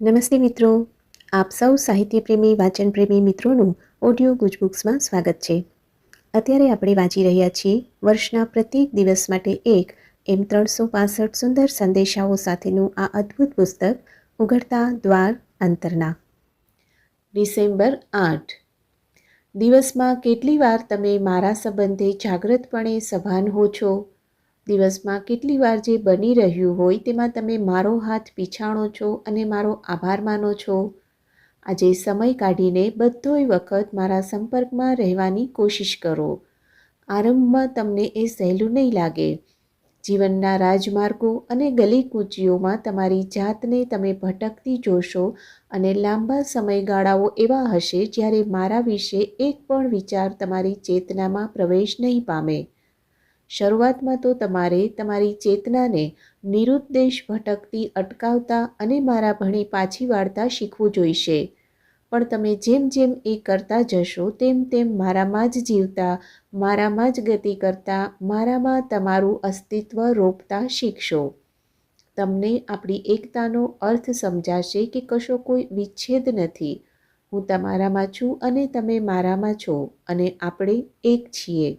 નમસ્તે મિત્રો. આપ સૌ સાહિત્યપ્રેમી, વાચનપ્રેમી મિત્રોનું ઓડિયો ગુજબુક્સમાં સ્વાગત છે. અત્યારે આપણે વાંચી રહ્યા છીએ વર્ષના પ્રત્યેક દિવસ માટે એક એમ ત્રણસો પાસઠ સુંદર સંદેશાઓ સાથેનું આ અદ્ભુત પુસ્તક, ઉઘડતા દ્વાર અંતરના. ડિસેમ્બર આઠ. દિવસમાં કેટલી વાર તમે મારા સંબંધે જાગૃતપણે સભાન હો છો? દિવસમાં કેટલી વાર જે બની રહ્યું હોય તેમાં તમે મારો હાથ પીછાણો છો અને મારો આભાર માનો છો. આજે સમય કાઢીને બધોય વખત મારા સંપર્કમાં રહેવાની કોશિશ કરો. આરંભમાં તમને એ સહેલું નહીં લાગે. જીવનના રાજમાર્ગો અને ગલી કૂચીઓમાં તમારી જાતને તમે ભટકતી જોશો અને લાંબા સમયગાળાઓ એવા હશે જ્યારે મારા વિશે એક પણ વિચાર તમારી ચેતનામાં પ્રવેશ નહીં પામે. શરૂઆતમાં તો તમારે તમારી ચેતનાને નિરુદ્દેશ ભટકતી, અટકાવતા અને મારા ભણી પાછી વાળતા શીખવું જોઈશે. પણ તમે જેમ જેમ એ કરતા જશો, તેમ તેમ મારામાં જ જીવતા, મારામાં જ ગતિ કરતા, મારામાં તમારું અસ્તિત્વ રોપતા શીખશો. તમને આપણી એકતાનો અર્થ સમજાશે કે કશો કોઈ વિચ્છેદ નથી. હું તમારામાં છું અને તમે મારામાં છો અને આપણે એક છીએ.